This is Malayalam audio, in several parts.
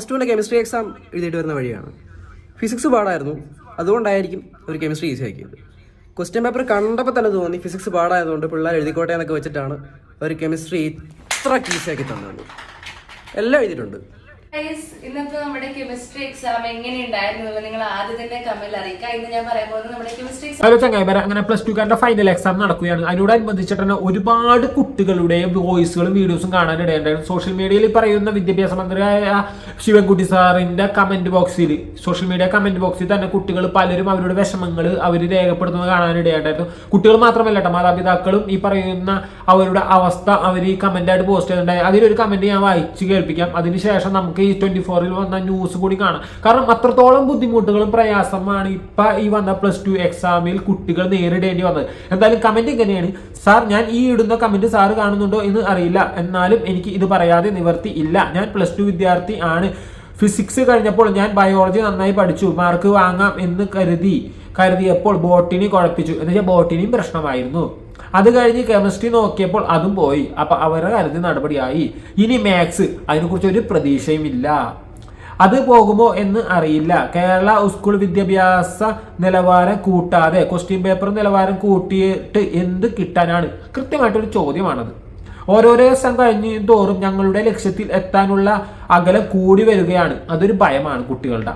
പ്ലസ് ടുവിന്റെ കെമിസ്ട്രി എക്സാം എഴുതിയിട്ട് വരുന്ന വഴിയാണ്. ഫിസിക്സ് പാടായിരുന്നു. അതുകൊണ്ടായിരിക്കും ഒരു കെമിസ്ട്രി ഈസി ആക്കിയത്. ക്വസ്റ്റ്യൻ പേപ്പർ കണ്ടപ്പോൾ തന്നെ തോന്നി ഫിസിക്സ് പാടായതുകൊണ്ട് പിള്ളേർ എഴുതിക്കോട്ടെ എന്നൊക്കെ വെച്ചിട്ടാണ് ഒരു കെമിസ്ട്രി ഇത്ര ഈസി ആക്കി തന്നത്. എല്ലാം എഴുതിയിട്ടുണ്ട്. ഇന്നത്തെ നമ്മുടെ കെമിസ്ട്രി എക്സാം എങ്ങനെയുണ്ടായിരുന്നു എന്ന് നിങ്ങൾ ആദ്യം തന്നെ കമ്മിൽ അറിയിക്കുക. ഇന്ന് ഞാൻ പറയാൻ പോകുന്നത് നമ്മുടെ കെമിസ്ട്രി എക്സാം ഹലോ ചങ്ങായിമാര അങ്ങനെ പ്ലസ് ടു കാരുടെ ഫൈനൽ എക്സാം നടക്കുകയാണ്. അതിനോടനുബന്ധിച്ചിട്ട് തന്നെ ഒരുപാട് കുട്ടികളുടെ വോയിസുകളും വീഡിയോസും കാണാനിടയുണ്ടായിരുന്നു സോഷ്യൽ മീഡിയയിൽ പറയുന്ന വിദ്യാഭ്യാസ മന്ത്രിയായ ശിവൻകുട്ടി സാറിന്റെ കമന്റ് ബോക്സിൽ സോഷ്യൽ മീഡിയ കമന്റ് ബോക്സിൽ തന്നെ കുട്ടികൾ പലരും അവരുടെ വിഷമങ്ങൾ അവർ രേഖപ്പെടുത്തുന്നത് കാണാനിടയുണ്ടായിരുന്നു കുട്ടികൾ മാത്രമല്ല മാതാപിതാക്കളും ഈ പറയുന്ന അവരുടെ അവസ്ഥ അവർ ഈ കമന്റായിട്ട് പോസ്റ്റ് ചെയ്തിട്ടുണ്ടായി അതിലൊരു കമന്റ് ഞാൻ വായിച്ച് കേൾപ്പിക്കാം. അതിനുശേഷം നമുക്ക് ഈ ട്വന്റി ഫോറിൽ വന്ന ന്യൂസ് കൂടി കാണാം. കാരണം അത്രത്തോളം ബുദ്ധിമുട്ടുകളും പ്രയാസമാണ് ഇപ്പൊ ഈ വന്ന പ്ലസ് ടു എക്സാമിൽ കുട്ടികൾ നേരിടേണ്ടി വന്നത്. എന്തായാലും കമന്റ് എങ്ങനെയാണ്? സാർ ഞാൻ ഈ ഇടുന്ന കമന്റ് സാർ കാണുന്നുണ്ടോ എന്ന് അറിയില്ല. എന്നാലും എനിക്ക് ഇത് പറയാതെ നിവർത്തി ഇല്ല. ഞാൻ പ്ലസ് ടു വിദ്യാർത്ഥി ആണ്. ഫിസിക്സ് കഴിഞ്ഞപ്പോൾ ഞാൻ ബയോളജി നന്നായി പഠിച്ചു. മാർക്ക് വാങ്ങാം എന്ന് കരുതി കരുതിയപ്പോൾ ബോട്ടിനി കുഴപ്പിച്ചു. എന്ന് വെച്ചാൽ ബോട്ടിനിയും പ്രശ്നമായിരുന്നു. അത് കഴിഞ്ഞ് കെമിസ്ട്രി നോക്കിയപ്പോൾ അതും പോയി. അപ്പൊ അവരുടെ കാര്യത്തിൽ നടപടിയായി. ഇനി മാത്സ് അതിനെക്കുറിച്ച് ഒരു പ്രതീക്ഷയും ഇല്ല അത് പോകുമോ എന്ന് അറിയില്ല. കേരള സ്കൂൾ വിദ്യാഭ്യാസ നിലവാരം കൂട്ടാതെ ക്വസ്റ്റ്യൻ പേപ്പർ നിലവാരം കൂട്ടിയിട്ട് എന്ത് കിട്ടാനാണ്? കൃത്യമായിട്ടൊരു ചോദ്യമാണത്. ഓരോരോ ദിവസം കഴിഞ്ഞ് തോറും ഞങ്ങളുടെ ലക്ഷ്യത്തിൽ എത്താനുള്ള അകലം കൂടി വരികയാണ്. അതൊരു ഭയമാണ് കുട്ടികളുടെ.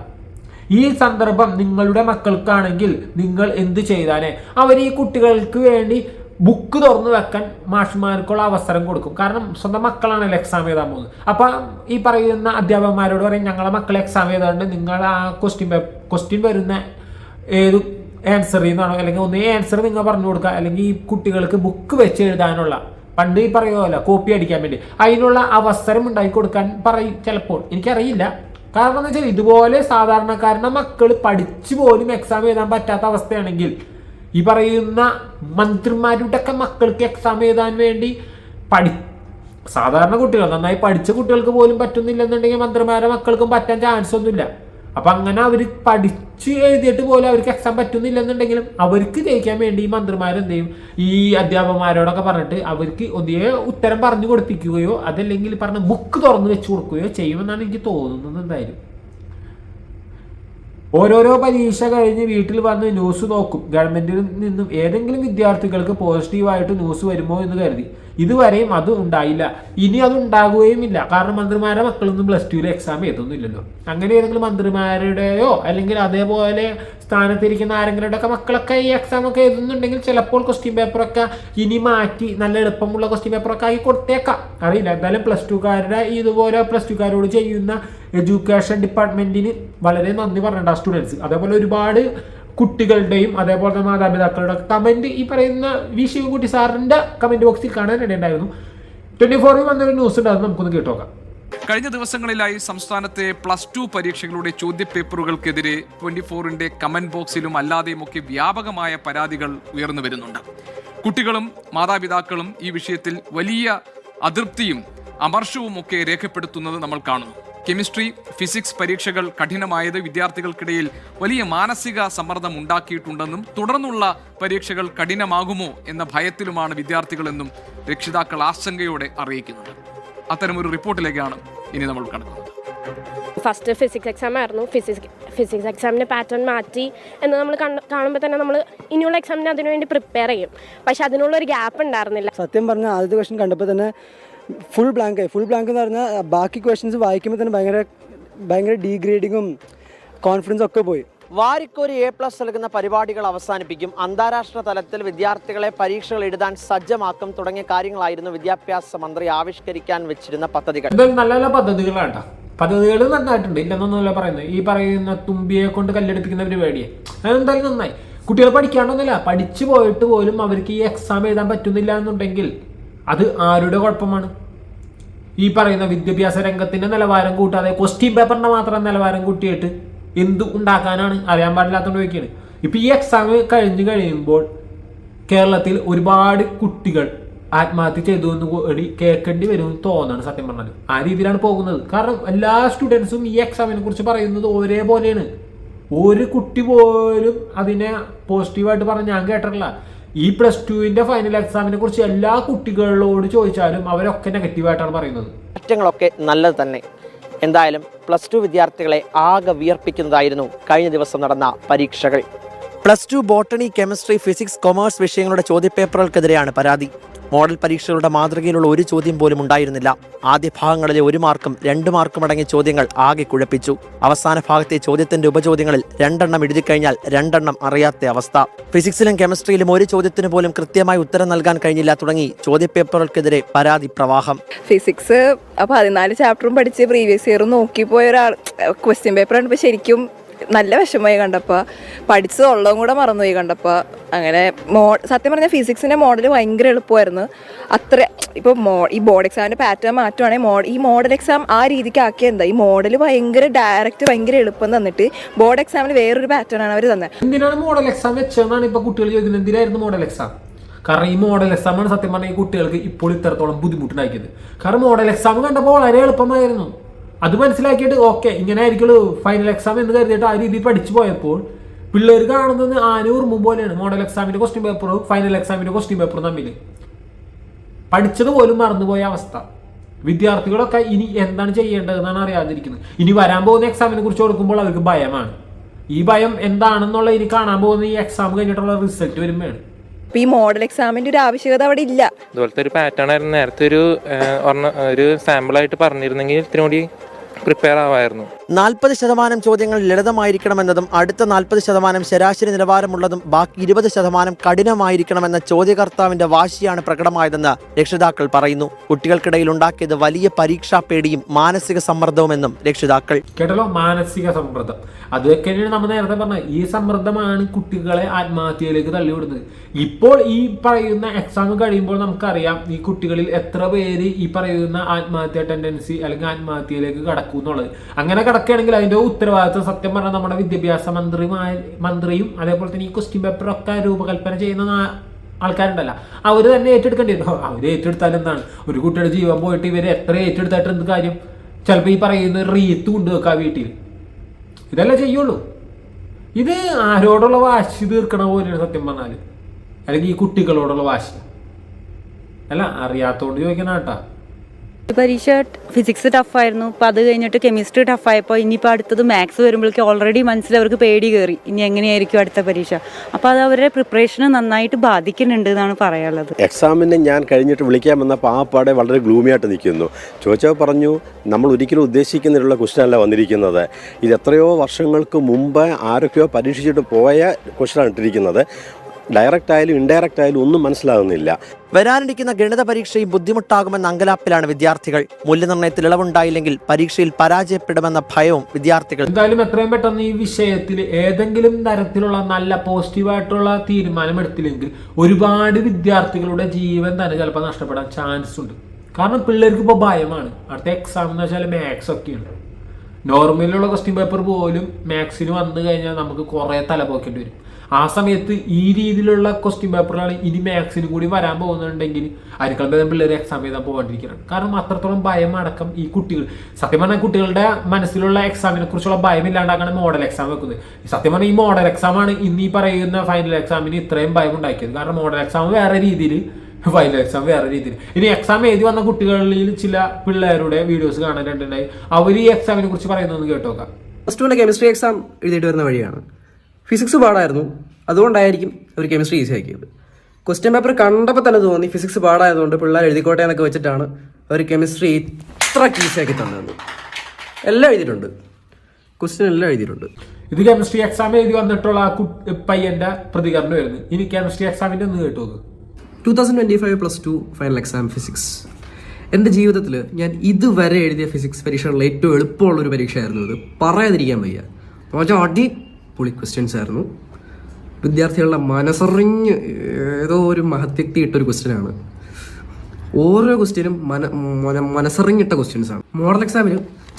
ഈ സന്ദർഭം നിങ്ങളുടെ മക്കൾക്കാണെങ്കിൽ നിങ്ങൾ എന്ത് ചെയ്താലേ അവർ ഈ കുട്ടികൾക്ക് വേണ്ടി ബുക്ക് തുറന്നു വെക്കാൻ മാഷ്മാർക്കുള്ള അവസരം കൊടുക്കും. കാരണം സ്വന്തം മക്കളാണല്ലോ എക്സാം എഴുതാൻ പോകുന്നത്. അപ്പോൾ ഈ പറയുന്ന അധ്യാപകന്മാരോട് പറയും ഞങ്ങളെ മക്കൾ എക്സാം എഴുതാണ്ട് നിങ്ങൾ ആ ക്വസ്റ്റ്യൻ ക്വസ്റ്റ്യൻ വരുന്ന ഏത് ആൻസറിൽ നിന്നാണോ അല്ലെങ്കിൽ ഒന്നേ ആൻസർ നിങ്ങൾ പറഞ്ഞു കൊടുക്കുക. അല്ലെങ്കിൽ ഈ കുട്ടികൾക്ക് ബുക്ക് വെച്ച് എഴുതാനുള്ള പണ്ട് ഈ പറയുമല്ലോ കോപ്പി അടിക്കാൻ വേണ്ടി. അതിനുള്ള അവസരം ഉണ്ടാക്കി കൊടുക്കാൻ പറയും ചിലപ്പോൾ. എനിക്കറിയില്ല. കാരണം എന്ന് വെച്ചാൽ ഇതുപോലെ സാധാരണക്കാരന്റെ മക്കൾ പഠിച്ചു പോലും എക്സാം എഴുതാൻ പറ്റാത്ത അവസ്ഥയാണെങ്കിൽ ഈ പറയുന്ന മന്ത്രിമാരുടെ ഒക്കെ മക്കൾക്ക് എക്സാം എഴുതാൻ വേണ്ടി പഠി സാധാരണ കുട്ടികൾ നന്നായി പഠിച്ച കുട്ടികൾക്ക് പോലും പറ്റുന്നില്ലെന്നുണ്ടെങ്കിൽ മന്ത്രിമാരുടെ മക്കൾക്കും പറ്റാൻ ചാൻസ് ഒന്നുമില്ല. അപ്പൊ അങ്ങനെ അവർ പഠിച്ച് എഴുതിയിട്ട് പോലും അവർക്ക് എക്സാം പറ്റുന്നില്ലെന്നുണ്ടെങ്കിലും അവർക്ക് ജയിക്കാൻ വേണ്ടി ഈ മന്ത്രിമാരെന്ത് ചെയ്യും? ഈ അധ്യാപകന്മാരോടൊക്കെ പറഞ്ഞിട്ട് അവർക്ക് ഒന്നിയെ ഉത്തരം പറഞ്ഞു കൊടുപ്പിക്കുകയോ അതല്ലെങ്കിൽ പറഞ്ഞ ബുക്ക് തുറന്നു വെച്ച് കൊടുക്കുകയോ ചെയ്യുമെന്നാണ് എനിക്ക് തോന്നുന്നത് എന്തായാലും. ഓരോരോ പരീക്ഷ കഴിഞ്ഞ് വീട്ടിൽ വന്ന് ന്യൂസ് നോക്കും. ഗവൺമെന്റിൽ നിന്നും ഏതെങ്കിലും വിദ്യാർത്ഥികൾക്ക് പോസിറ്റീവായിട്ട് ന്യൂസ് വരുമോ എന്ന് കരുതി. ഇതുവരെയും അത് ഉണ്ടായില്ല. ഇനി അത് ഉണ്ടാകുകയുമില്ല കാരണം മന്ത്രിമാരെ മക്കളൊന്നും പ്ലസ് ടുവിൽ എക്സാം എഴുതുന്നില്ലല്ലോ. അങ്ങനെ ഏതെങ്കിലും മന്ത്രിമാരുടെയോ അല്ലെങ്കിൽ അതേപോലെ സ്ഥാനത്തിരിക്കുന്ന ആരെങ്കിലും ഒക്കെ മക്കളൊക്കെ ഈ എക്സാം ഒക്കെ എഴുതുന്നുണ്ടെങ്കിൽ ചിലപ്പോൾ ക്വസ്റ്റ്യൻ പേപ്പറൊക്കെ ഇനി മാറ്റി നല്ല എളുപ്പമുള്ള ക്വസ്റ്റ്യൻ പേപ്പറൊക്കെ ആക്കി കൊടുത്തേക്കാം. അറിയില്ല. എന്തായാലും പ്ലസ് ടുക്കാരുടെ ഇതുപോലെ പ്ലസ് ടുക്കാരോട് ചെയ്യുന്ന എഡ്യൂക്കേഷൻ ഡിപ്പാർട്ട്മെന്റിന് വളരെ നന്ദി പറഞ്ഞിട്ടുണ്ട് ആ സ്റ്റുഡൻസ് അതേപോലെ ഒരുപാട് കുട്ടികളുടെയും അതേപോലെ തന്നെ മാതാപിതാക്കളുടെ കമന്റ് ഈ പറയുന്ന വി ശിവൻകുട്ടി സാറിന്റെ കമന്റ് ബോക്സിൽ കാണാൻ ഉണ്ടായിരുന്നു. ട്വന്റി ഫോറിൽ വന്നൊരു ന്യൂസ് ഉണ്ട് അത് നമുക്കൊന്ന് കേട്ടോക്കാം. കഴിഞ്ഞ ദിവസങ്ങളിലായി സംസ്ഥാനത്തെ പ്ലസ് ടു പരീക്ഷകളുടെ ചോദ്യപേപ്പറുകൾക്കെതിരെ ട്വന്റി ഫോറിന്റെ കമന്റ് ബോക്സിലും അല്ലാതെയും ഒക്കെ വ്യാപകമായ പരാതികൾ ഉയർന്നു വരുന്നുണ്ട്. കുട്ടികളും മാതാപിതാക്കളും ഈ വിഷയത്തിൽ വലിയ അതൃപ്തിയും അമർഷവും ഒക്കെ രേഖപ്പെടുത്തുന്നത് നമ്മൾ കാണുന്നു. കെമിസ്ട്രി ഫിസിക്സ് പരീക്ഷകൾ കഠിനമായത് വിദ്യാർത്ഥികൾക്കിടയിൽ വലിയ മാനസിക സമ്മർദ്ദം ഉണ്ടാക്കിയിട്ടുണ്ടെന്നും തുടർന്നുള്ള പരീക്ഷകൾ കഠിനമാകുമോ എന്ന ഭയത്തിലുമാണ് വിദ്യാർത്ഥികളെന്നും രക്ഷിതാക്കൾ ആശങ്കയോടെ അറിയിക്കുന്നുണ്ട് അത്തരമൊരു റിപ്പോർട്ടിലേക്കാണ് ഇനി നമ്മൾ കടക്കുന്നത്. ഫസ്റ്റ് ഫിസിക്സ് എക്സാം ആയിരുന്നു. ഫിസിക്സ് ഫിസിക്സ് എക്സാമിന്റെ പാറ്റേൺ മാറ്റി എന്ന് നമ്മൾ കാണുമ്പോൾ തന്നെ നമ്മൾ ഇനിയുള്ള എക്സാമിന് അതിനുവേണ്ടി പ്രിപ്പയർ ചെയ്യും. പക്ഷെ അതിനുള്ള ഒരു ഗ്യാപ്പ് ഉണ്ടായിരുന്നില്ല. സത്യം പറഞ്ഞാൽ ആദ്യത്തെ ക്വസ്റ്റൻ കണ്ടപ്പോൾ തന്നെ ഫുൾ ബ്ലാങ്ക് ആയി. ഫുൾ ബ്ലാങ്ക് എന്ന് പറഞ്ഞാൽ ബാക്കി ക്വസ്റ്റ്യൻസ് വായിക്കുമ്പോൾ തന്നെ ഭയങ്കര ഭയങ്കര ഡീഗ്രേഡിങ്ങും കോൺഫിഡൻസും ഒക്കെ പോയി. വാരിക്കൊരു എ പ്ലസ് നൽകുന്ന പരിപാടികൾ അവസാനിപ്പിക്കും. അന്താരാഷ്ട്ര തലത്തിൽ വിദ്യാർത്ഥികളെ പരീക്ഷകൾ എഴുതാൻ സജ്ജമാക്കും തുടങ്ങിയ കാര്യങ്ങളായിരുന്നു വിദ്യാഭ്യാസ മന്ത്രി ആവിഷ്കരിക്കാൻ വെച്ചിരുന്ന പദ്ധതികൾ. നല്ല നല്ല പദ്ധതികളാണ് ട്ടോ. പദ്ധതികൾ നന്നായിട്ടുണ്ട്. ഇല്ലെന്നൊന്നുമല്ല പറയുന്നത്. ഈ പറയുന്ന തുമ്പിയെ കൊണ്ട് കല്ലെടുപ്പിക്കുന്ന പരിപാടിയെ അതെന്തായാലും നന്നായി. കുട്ടികൾ പഠിക്കാണ്ടൊന്നുമില്ല. പഠിച്ചു പോയിട്ട് പോലും അവർക്ക് ഈ എക്സാം എഴുതാൻ പറ്റുന്നില്ല എന്നുണ്ടെങ്കിൽ അത് ആരുടെ കുഴപ്പമാണ്? ഈ പറയുന്ന വിദ്യാഭ്യാസ രംഗത്തിന്റെ നിലവാരം കൂട്ടാതെ ക്വസ്റ്റ്യൻ പേപ്പറിന്റെ മാത്രം നിലവാരം കൂട്ടിയിട്ട് എന്ത് ഉണ്ടാക്കാനാണ് അറിയാൻ പാടില്ലാത്തതുകൊണ്ട് ചോദിക്കുകയാണ് ഇപ്പൊ ഈ എക്സാം കഴിഞ്ഞു കഴിയുമ്പോൾ കേരളത്തിൽ ഒരുപാട് കുട്ടികൾ ആത്മഹത്യ ചെയ്തു എന്ന് കൂടി കേൾക്കേണ്ടി വരുമെന്ന് തോന്നാണ് സത്യം പറഞ്ഞാൽ ആ രീതിയിലാണ് പോകുന്നത്. കാരണം എല്ലാ സ്റ്റുഡൻസും ഈ എക്സാമിനെ കുറിച്ച് പറയുന്നത് ഒരേപോലെയാണ്. ഒരു കുട്ടി പോലും അതിനെ പോസിറ്റീവായിട്ട് പറഞ്ഞ് ഞാൻ കേട്ടിട്ടില്ല. ഈ പ്ലസ് ടുവിന്റെ ഫൈനൽ എക്സാമിനെ കുറിച്ച് എല്ലാ കുട്ടികളോട് ചോദിച്ചാലും അവരൊക്കെ നെഗറ്റീവായിട്ടാണ് പറയുന്നത്. മാറ്റങ്ങളൊക്കെ നല്ലത് തന്നെ. എന്തായാലും പ്ലസ് ടു വിദ്യാർത്ഥികളെ ആകെ വിയർപ്പിക്കുന്നതായിരുന്നു കഴിഞ്ഞ ദിവസം നടന്ന പരീക്ഷകൾ. Plus two botany chemistry physics commerce വിഷയങ്ങളുടെ ചോദ്യപേപ്പറുകൾക്കെതിരെയാണ് പരാതി. മോഡൽ പരീക്ഷകളുടെ മാതൃകയിലുള്ള ഒരു ചോദ്യം പോലും ഉണ്ടായിരുന്നില്ല. ആദ്യ ഭാഗങ്ങളിലെ ഒരു മാർക്കും രണ്ട് മാർക്കും അടങ്ങിയ ചോദ്യങ്ങൾ ആകെ കുഴപ്പിച്ചു. അവസാന ഭാഗത്തെ ചോദ്യത്തിന്റെ ഉപചോദ്യങ്ങളിൽ രണ്ടെണ്ണം എഴുതി കഴിഞ്ഞാൽ രണ്ടെണ്ണം അറിയാത്ത അവസ്ഥ. ഫിസിക്സിലും കെമിസ്ട്രിയിലും ഒരു ചോദ്യത്തിന് പോലും കൃത്യമായി ഉത്തരം നൽകാൻ കഴിഞ്ഞില്ല തുടങ്ങി ചോദ്യപേപ്പറുകൾക്കെതിരെ പരാതി പ്രവാഹം. ഫിസിക്സ് പതിനാല് ചാപ്റ്ററും പഠിച്ച് പ്രീവിയസ് ഇയർ നോക്കി പോയ ഒരാൾ ക്വസ്റ്റ്യൻ പേപ്പർ കണ്ടപ്പോൾ ശരിക്കും നല്ല വിഷമമായി കണ്ടപ്പോൾ പഠിച്ചതുള്ളതും കൂടെ മറന്നുപോയി കണ്ടപ്പോൾ അങ്ങനെ മോ സത്യം പറഞ്ഞാൽ ഫിസിക്സിന്റെ മോഡൽ ഭയങ്കര എളുപ്പമായിരുന്നു. അത്ര ഇപ്പോൾ മോ ഈ ബോർഡ് എക്സാമിന്റെ പാറ്റേൺ മാറ്റുവാണെങ്കിൽ മോ ഈ മോഡൽ എക്സാം ആ രീതിക്ക് ആക്കിയ എന്താ? ഈ മോഡൽ ഭയങ്കര ഡയറക്റ്റ് ഭയങ്കര എളുപ്പം തന്നിട്ട് ബോർഡ് എക്സാമിന് വേറൊരു പാറ്റേൺ ആണ് അവർ തന്നത്. എന്തിനാണ് മോഡൽ എക്സാം വെച്ചതെന്നാണ് ഇപ്പോൾ കുട്ടികൾ ചോദിക്കുന്നത്. എന്തിനായിരുന്നു മോഡൽ എക്സാം? കാരണം ഈ മോഡൽ എക്സാം ആണ് സത്യം പറഞ്ഞാൽ ഈ കുട്ടികൾക്ക് ഇപ്പോൾ ഇത്രത്തോളം ബുദ്ധിമുട്ടുണ്ടാക്കിയത്. കാരണം മോഡൽ എക്സാം കണ്ടപ്പോൾ വളരെ എളുപ്പമായിരുന്നു. അത് മനസ്സിലാക്കിയിട്ട് ഓക്കെ ഇങ്ങനെ ആയിരിക്കുള്ളൂ ഫൈനൽ എക്സാം എന്ന് കരുതിയിട്ട് ആ രീതിയിൽ പഠിച്ചു പോയപ്പോൾ പിള്ളേർ കാണുന്നത് ആന ഉറുമ്പും പോലെയാണ്. മോഡൽ എക്സാമിന്റെ ക്വസ്റ്റ്യൻ പേപ്പറും ഫൈനൽ എക്സാമിന്റെ ക്വസ്റ്റ്യൻ പേപ്പറും തമ്മിൽ പഠിച്ചത് പോലും മറന്നുപോയ അവസ്ഥ. വിദ്യാർത്ഥികളൊക്കെ ഇനി എന്താണ് ചെയ്യേണ്ടതെന്നാണ് അറിയാതിരിക്കുന്നത്. ഇനി വരാൻ പോകുന്ന എക്സാമിനെ കുറിച്ച് കൊടുക്കുമ്പോൾ അവർക്ക് ഭയമാണ്. ഈ ഭയം എന്താണെന്നുള്ള ഇനി കാണാൻ പോകുന്ന ഈ എക്സാം കഴിഞ്ഞിട്ടുള്ള റിസൾട്ട് വരുമ്പോഴാണ്. അപ്പോൾ ഈ മോഡൽ എക്സാമിന്റെ ഒരു ആവശ്യകത അവിടെ ഇല്ല. ഇതുപോലത്തെ ഒരു പാറ്റേൺ ആയിരുന്നു. നേരത്തെ ഒരു ഒരു സാമ്പിൾ ആയിട്ട് പറഞ്ഞിരുന്നെങ്കിൽ ഇത്തിരി കൂടി പ്രിപ്പയർ ആവായിരുന്നു നാൽപ്പത് ശതമാനം ചോദ്യങ്ങൾ ലളിതമായിരിക്കണമെന്നതും അടുത്ത നാൽപ്പത് ശതമാനം ശരാശരി നിലവാരമുള്ളതും ബാക്കി ഇരുപത് ശതമാനം കഠിനമായിരിക്കണമെന്ന ചോദ്യകർത്താവിന്റെ വാശിയാണ് പ്രകടമായതെന്ന് രക്ഷിതാക്കൾ പറയുന്നു. കുട്ടികൾക്കിടയിൽ ഉണ്ടാക്കിയത് വലിയ പരീക്ഷാ പേടിയും മാനസിക സമ്മർദ്ദവുമെന്നും രക്ഷിതാക്കൾ. കേട്ടല്ലോ? മാനസിക സമ്മർദ്ദം. അതൊക്കെ തന്നെയാണ് നമ്മൾ നേരത്തെ പറഞ്ഞ ഈ സമ്മർദ്ദമാണ് കുട്ടികളെ ആത്മഹത്യയിലേക്ക് തള്ളിവിടുന്നത്. ഇപ്പോൾ ഈ പറയുന്ന എക്സാം കഴിയുമ്പോൾ നമുക്കറിയാം ഈ കുട്ടികളിൽ എത്ര പേര് ഈ പറയുന്ന ആത്മഹത്യ ടെൻഡൻസി അല്ലെങ്കിൽ ആത്മഹത്യയിലേക്ക് കടക്കും എന്നുള്ളത് അങ്ങനെ കിടക്കുകയാണെങ്കിൽ അതിന്റെ ഉത്തരവാദിത്വം സത്യം പറഞ്ഞാൽ നമ്മുടെ വിദ്യാഭ്യാസ മന്ത്രിയുമായ മന്ത്രിയും അതേപോലെ തന്നെ ഈ ക്വസ്റ്റ്യൻ പേപ്പറൊക്കെ രൂപകൽപ്പന ചെയ്യുന്ന ആൾക്കാരുണ്ടല്ല. അവർ തന്നെ ഏറ്റെടുക്കേണ്ടി വരും. അവർ ഏറ്റെടുത്താൽ എന്താണ്? ഒരു കുട്ടിയുടെ ജീവൻ പോയിട്ട് ഇവർ എത്ര ഏറ്റെടുത്തായിട്ട് എന്ത് കാര്യം? ചിലപ്പോൾ ഈ പറയുന്ന റീത്ത് കൊണ്ടുവെക്കാം വീട്ടിൽ. ഇതല്ലേ ചെയ്യുള്ളൂ. ഇത് ആരോടുള്ള വാശി തീർക്കണ പോലെയാണ് സത്യം പറഞ്ഞാൽ അല്ലെങ്കിൽ ഈ കുട്ടികളോടുള്ള വാശി. അല്ല അറിയാത്തോണ്ട് ചോദിക്കണ കേട്ടാ. പരീക്ഷ ഫിസിക്സ് ടഫായിരുന്നു അപ്പോൾ അത് കഴിഞ്ഞിട്ട് കെമിസ്ട്രി ടഫായപ്പോൾ ഇനിയിപ്പോൾ അടുത്തത് മാത്സ് വരുമ്പോഴേക്കും ഓൾറെഡി മനസ്സിൽ അവർക്ക് പേടി കയറി. ഇനി എങ്ങനെയായിരിക്കും അടുത്ത പരീക്ഷ? അപ്പോൾ അത് അവരുടെ പ്രിപ്പറേഷനെ നന്നായിട്ട് ബാധിക്കുന്നുണ്ട് എന്നാണ് പറയാനുള്ളത്. എക്സാമിന് ഞാൻ കഴിഞ്ഞിട്ട് വിളിക്കാൻ വന്നപ്പോൾ ആ പാടെ വളരെ ഗ്ലൂമിയായിട്ട് നിൽക്കുന്നു. ചോദിച്ചപ്പോൾ പറഞ്ഞു നമ്മൾ ഒരിക്കലും ഉദ്ദേശിക്കുന്നതിലുള്ള ക്വസ്റ്റ്യൻ അല്ല വന്നിരിക്കുന്നത്. ഇത് എത്രയോ വർഷങ്ങൾക്ക് മുമ്പ് ആരൊക്കെയോ പരീക്ഷിച്ചിട്ട് പോയ ക്വസ്റ്റ്യനാണ് ഇട്ടിരിക്കുന്നത്. ഡയറക്റ്റ് ആയാലും ഇൻഡയറക്റ്റ് ആയാലും ഒന്നും മനസ്സിലാകുന്നില്ല വരാനിരിക്കുന്ന ഗണിത പരീക്ഷയും ബുദ്ധിമുട്ടാകുമെന്ന അങ്കലാപ്പിലാണ് വിദ്യാർത്ഥികൾ. മൂല്യനിർണയത്തിൽ ഇളവുണ്ടായില്ലെങ്കിൽ പരീക്ഷയിൽ പരാജയപ്പെടുമെന്ന ഭയവും വിദ്യാർത്ഥികൾ എന്തായാലും എത്രയും പെട്ടെന്ന് ഈ വിഷയത്തിൽ ഏതെങ്കിലും തരത്തിലുള്ള നല്ല പോസിറ്റീവായിട്ടുള്ള തീരുമാനം എടുത്തില്ലെങ്കിൽ ഒരുപാട് വിദ്യാർത്ഥികളുടെ ജീവൻ തന്നെ ചിലപ്പോൾ നഷ്ടപ്പെടാൻ ചാൻസ് ഉണ്ട്. കാരണം പിള്ളേർക്ക് ഇപ്പോൾ ഭയമാണ്. അടുത്ത എക്സാം എന്ന് വെച്ചാൽ മാത്സ് ഒക്കെയാണ്. നോർമലിലുള്ള ക്വസ്റ്റ്യൻ പേപ്പർ പോലും മാത്സിന് വന്നു കഴിഞ്ഞാൽ നമുക്ക് കുറേ തലപോക്കേണ്ടി വരും. ആ സമയത്ത് ഈ രീതിയിലുള്ള ക്വസ്റ്റ്യൻ പേപ്പറുകളാണ് ഇനി മാത്സിന് കൂടി വരാൻ പോകുന്നുണ്ടെങ്കിൽ അതിനേക്കാൾ ഭേദം പിള്ളേർ എക്സാം എഴുതാൻ പോകാണ്ടിരിക്കുകയാണ് കാരണം അത്രത്തോളം ഭയം അടക്കം ഈ കുട്ടികൾ. സത്യം പറഞ്ഞാൽ കുട്ടികളുടെ മനസ്സിലുള്ള എക്സാമിനെ കുറിച്ചുള്ള ഭയം ഇല്ലാണ്ടാക്കാണ് മോഡൽ എക്സാം വെക്കുന്നത്. സത്യം പറഞ്ഞാൽ ഈ മോഡൽ എക്സാം ആണ് ഇന്ന് ഈ പറയുന്ന ഫൈനൽ എക്സാമിന് ഇത്രയും ഭയം ഉണ്ടാക്കിയത് കാരണം മോഡൽ എക്സാം വേറെ രീതിയിൽ ഫൈനൽ എക്സാം വേറെ രീതിയിൽ. ഇനി എക്സാം എഴുതി വന്ന കുട്ടികളിൽ ചില പിള്ളേരുടെ വീഡിയോസ് കാണാൻ കാണാനായിട്ടുണ്ടായി അവർ ഈ എക്സാമിനെ കുറിച്ച് പറയുന്നതെന്ന് കേട്ടോക്കാം. പ്ലസ് കെമിസ്ട്രി എക്സാം എഴുതിയിട്ട് വരുന്ന വഴിയാണ്. ഫിസിക്സ് പാടായിരുന്നു. അതുകൊണ്ടായിരിക്കും അവർ കെമിസ്ട്രി ഈസി ആക്കിയത്. ക്വസ്റ്റ്യൻ പേപ്പർ കണ്ടപ്പോൾ തന്നെ തോന്നി ഫിസിക്സ് പാടായതുകൊണ്ട് പിള്ളേർ എഴുതിക്കോട്ടെ എന്നൊക്കെ വെച്ചിട്ടാണ് അവർ കെമിസ്ട്രി ഇത്ര ഈസി ആക്കി തന്നത് എല്ലാം എഴുതിയിട്ടുണ്ട്. ക്വസ്റ്റ്യൻ എല്ലാം എഴുതിയിട്ടുണ്ട്. ഇത് കെമിസ്ട്രി എക്സാം എഴുതി വന്നിട്ടുള്ള ആ പ്രതികരണം പയ്യന്റെ പ്രതികരണമായിരുന്നു ഇനി കെമിസ്ട്രി എക്സാമിന്റെ ഒന്ന് കേട്ടു two thousand twenty five plus two final exam physics എന്റെ ജീവിതത്തിൽ ഞാൻ ഇതുവരെ എഴുതിയ ഫിസിക്സ് പരീക്ഷകളിൽ ഏറ്റവും എളുപ്പമുള്ളൊരു പരീക്ഷയായിരുന്നു ഇത്. പറയാതിരിക്കാൻ വയ്യ. അടി ക്വസ്റ്റ്യൻസ് ആയിരുന്നു. വിദ്യാർത്ഥികളുടെ മനസ്സറിഞ്ഞ് ഏതോ ഒരു മഹത്യക്തി ഇട്ടൊരു ക്വസ്റ്റ്യനാണ് ഓരോ ക്വസ്റ്റ്യനും മന മന- മനസ്സറിഞ്ഞിട്ട ക്വസ്റ്റ്യൻസ് ആണ്. മോഡൽ എക്സാമിന്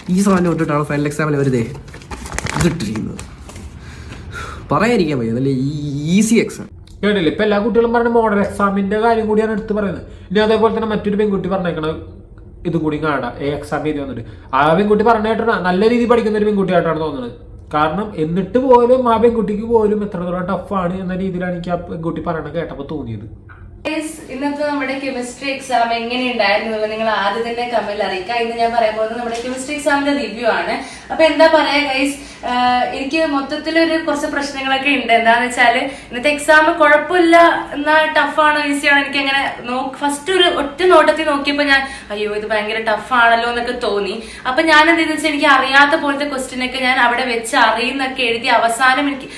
ഈ സാധനം ഇട്ടിട്ടാണ് ഫൈനൽ എക്സാമിൽ അവർ ഇതിട്ടിരിക്കുന്നത്. പറയാതിരിക്കാൻ വയ്യ ഈ ഈസി എക്സാം കേട്ടില്ല? ഇപ്പൊ എല്ലാ കുട്ടികളും പറഞ്ഞ മോഡൽ എക്സാമിന്റെ കാര്യം കൂടിയാണ് എടുത്ത് പറയുന്നത്. ഇനി അതേപോലെ തന്നെ മറ്റൊരു പെൺകുട്ടി പറഞ്ഞേക്കണ ഇതും കൂടി കാണാം. എക്സാം എഴുതി വന്നിട്ട്. ആ പെൺകുട്ടി പറഞ്ഞിട്ടാണ് നല്ല രീതിയിൽ പഠിക്കുന്ന ഒരു പെൺകുട്ടിയായിട്ടാണ് തോന്നുന്നത്. കാരണം എന്നിട്ട് പോലും ആ പെൺകുട്ടിക്ക് പോലും എത്രത്തോളം ടഫാണ് എന്ന രീതിയിലാണ് എനിക്ക് ആ പെൺകുട്ടി പറയണത് കേട്ടപ്പോൾ തോന്നിയത്. ഇന്നത്തെ നമ്മുടെ കെമിസ്ട്രി എക്സാം എങ്ങനെയുണ്ടായിരുന്നു നിങ്ങൾ ആദ്യം തന്നെ കമന്റിൽ അറിയിക്കാം ഇന്ന് ഞാൻ പറയാൻ പോകുന്നത് നമ്മുടെ കെമിസ്ട്രി എക്സാമിന്റെ റിവ്യൂ ആണ്. അപ്പൊ എന്താ പറയാ ഗൈസ് എനിക്ക് മൊത്തത്തിൽ ഒരു കുറച്ച് പ്രശ്നങ്ങളൊക്കെ ഉണ്ട്. എന്താന്ന് വെച്ചാൽ ഇന്നത്തെ എക്സാം കുഴപ്പമില്ല എന്നാ ടഫാണോ ആണോ എനിക്ക് അങ്ങനെ ഫസ്റ്റ് ഒരു ഒറ്റ നോട്ടത്തിൽ നോക്കിയപ്പോൾ ഞാൻ അയ്യോ ഇത് ഭയങ്കര ടഫാണല്ലോ എന്നൊക്കെ തോന്നി. അപ്പൊ ഞാൻ എന്ത് വെച്ചാൽ എനിക്ക് അറിയാത്ത പോലത്തെ ക്വസ്റ്റ്യൻ ഒക്കെ ഞാൻ അവിടെ വെച്ച് അറിയുന്നൊക്കെ എഴുതി അവസാനം എനിക്ക്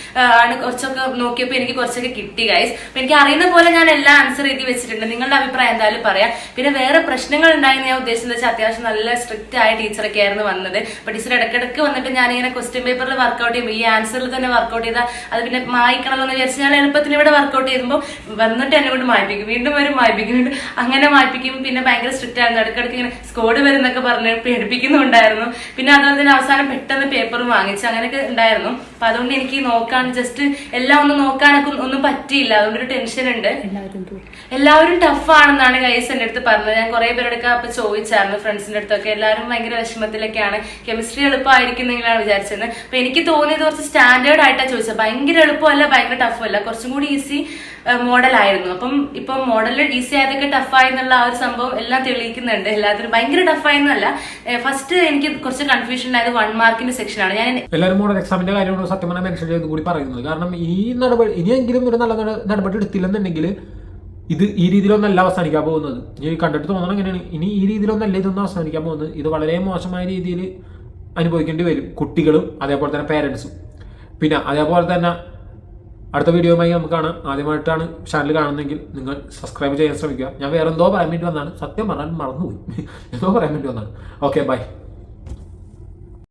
ആണ് കുറച്ചൊക്കെ നോക്കിയപ്പോൾ എനിക്ക് കുറച്ചൊക്കെ കിട്ടി ഗൈസ് അപ്പൊ എനിക്ക് അറിയുന്ന പോലെ ഞാൻ എല്ലാ ആൻസർ എഴുതി വെച്ചിട്ടുണ്ട്. നിങ്ങളുടെ അഭിപ്രായം എന്തായാലും പറയാം. പിന്നെ വേറെ പ്രശ്നങ്ങൾ ഉണ്ടായെന്ന് ഞാൻ ഉദ്ദേശിച്ചത് വെച്ചാൽ അത്യാവശ്യം നല്ല സ്ട്രിക്റ്റ് ആയ ടീച്ചറൊക്കെ ആയിരുന്നു വന്നത്. അപ്പൊ ടീച്ചർ ഇടയ്ക്കിടയ്ക്ക് വന്നിട്ട് ഞാൻ ഇങ്ങനെ ക്വസ്റ്റ്യൻ പേപ്പറിൽ വർക്കൗട്ട് ചെയ്യുമ്പോൾ ഈ ആൻസറിൽ തന്നെ വർക്കൗട്ട് ചെയ്താൽ അത് പിന്നെ മായ്ക്കണമല്ലോ എന്ന് വിചാരിച്ച് ഞാൻ എളുപ്പത്തിന് ഇവിടെ വർക്കൗട്ട് ചെയ്യുമ്പോൾ വന്നിട്ട് എന്നെ കൊണ്ട് മായ്പ്പിക്കും. വീണ്ടും വരും മായ്പ്പിക്കുന്നുണ്ട്. അങ്ങനെ മായ്പ്പിക്കും. പിന്നെ ഭയങ്കര സ്ട്രിക്റ്റ് ആയിരുന്നു ഇടയ്ക്കിടയ്ക്ക് ഇങ്ങനെ സ്കോഡ് വരുന്നൊക്കെ പറഞ്ഞ് പേടിപ്പിക്കുന്നുണ്ടായിരുന്നു. പിന്നെ അതുപോലെ തന്നെ അവസാനം പെട്ടെന്ന് പേപ്പർ വാങ്ങിച്ച് അങ്ങനെയൊക്കെ ഉണ്ടായിരുന്നു. അപ്പൊ അതുകൊണ്ട് എനിക്ക് നോക്കാൻ ജസ്റ്റ് എല്ലാം ഒന്ന് നോക്കാനൊക്കെ ഒന്നും പറ്റിയില്ല. അതുകൊണ്ട് ഒരു ടെൻഷൻ ഉണ്ട്. എല്ലാവരും ടഫ് ആണെന്നാണ് ഗൈസ് എന്റെ അടുത്ത് പറഞ്ഞത്. ഞാൻ കുറെ പേരോടൊക്കെ അപ്പൊ ചോദിച്ചായിരുന്നു ഫ്രണ്ട്സിന്റെ അടുത്തൊക്കെ. എല്ലാവരും ഭയങ്കര വിഷമത്തിലൊക്കെയാണ്. കെമിസ്ട്രി എളുപ്പമായിരിക്കുന്നെങ്കിലാണ് വിചാരിച്ചത്. അപ്പൊ എനിക്ക് തോന്നിയത് കുറച്ച് സ്റ്റാൻഡേർഡ് ആയിട്ടാണ് ചോദിച്ചത്. ഭയങ്കര എളുപ്പമല്ല ഭയങ്കര ടഫും അല്ല. കുറച്ചും കൂടി ഈസി മോഡൽ ആയിരുന്നു. അപ്പം ഇപ്പൊ മോഡൽ ഈസി ആയതൊക്കെ ടഫായി എന്നുള്ള ആ ഒരു സംഭവം എല്ലാം തെളിയിക്കുന്നുണ്ട്. എല്ലാത്തിനും ഭയങ്കര ടഫായി എന്നല്ല. ഫസ്റ്റ് എനിക്ക് കുറച്ച് കൺഫ്യൂഷൻ ആയത് വൺ മാർക്കിന്റെ സെക്ഷനാണ് ഞാൻ എല്ലാവരും മോഡൽ എക്സാമിന്റെ കാര്യമാണ് സത്യം പറഞ്ഞാൽ മെൻഷൻ ചെയ്ത് കൂടി പറയുന്നത്. കാരണം ഈ നടപടി ഇനിയെങ്കിലും ഒരു നല്ല നട- നടപടി എടുത്തില്ലെന്നുണ്ടെങ്കിൽ ഇത് ഈ രീതിയിലൊന്നല്ല അവസാനിക്കാൻ പോകുന്നത്. ഇനി കണ്ടിട്ട് തോന്നണം എങ്ങനെയാണ്. ഇനി ഈ രീതിയിലൊന്നല്ല ഇതൊന്നും അവസാനിക്കാൻ പോകുന്നത്. ഇത് വളരെ മോശമായ രീതിയിൽ അനുഭവിക്കേണ്ടി വരും. കുട്ടികളും അതേപോലെ തന്നെ പേരൻസും പിന്നെ അതേപോലെ തന്നെ അടുത്ത വീഡിയോയുമായി നമുക്ക് കാണാം. ആദ്യമായിട്ടാണ് ചാനൽ കാണുന്നതെങ്കിൽ നിങ്ങൾ സബ്സ്ക്രൈബ് ചെയ്യാൻ ശ്രമിക്കുക. ഞാൻ വേറെ എന്തോ പറയാൻ വേണ്ടി വന്നാണ് സത്യം പറഞ്ഞാൽ മറന്നുപോയി. എന്തോ പറയാൻ വേണ്ടി വന്നാണ് ഓക്കെ ബൈ